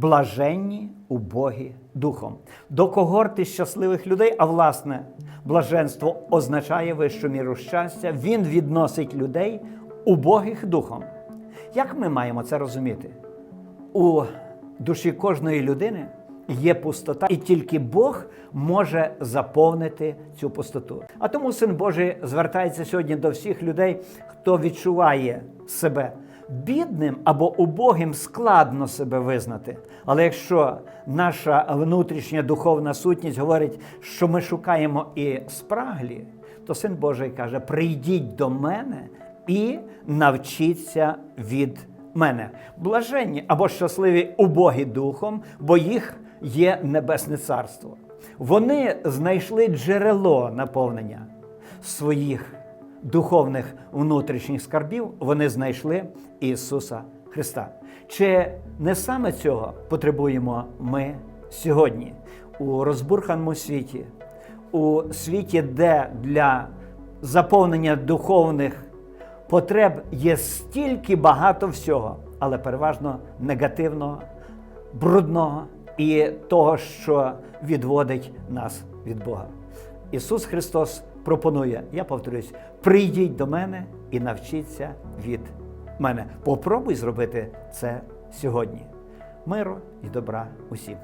блаженні убогі духом. До когорти щасливих людей, а власне, блаженство означає вищу міру щастя. Він відносить людей убогих духом. Як ми маємо це розуміти? У душі кожної людини є пустота, і тільки Бог може заповнити цю пустоту. А тому Син Божий звертається сьогодні до всіх людей, хто відчуває себе бідним або убогим, складно себе визнати. Але якщо наша внутрішня духовна сутність говорить, що ми шукаємо і спраглі, то Син Божий каже: прийдіть до мене і навчіться від мене. Блаженні або щасливі убогі духом, бо їх є небесне царство. Вони знайшли джерело наповнення своїх духовних внутрішніх скарбів, вони знайшли Ісуса Христа. Чи не саме цього потребуємо ми сьогодні у розбурханому світі, у світі, де для заповнення духовних потреб є стільки багато всього, але переважно негативного, брудного і того, що відводить нас від Бога. Ісус Христос пропонує, я повторюсь, прийдіть до мене і навчіться від мене. Попробуй зробити це сьогодні. Миру і добра усім.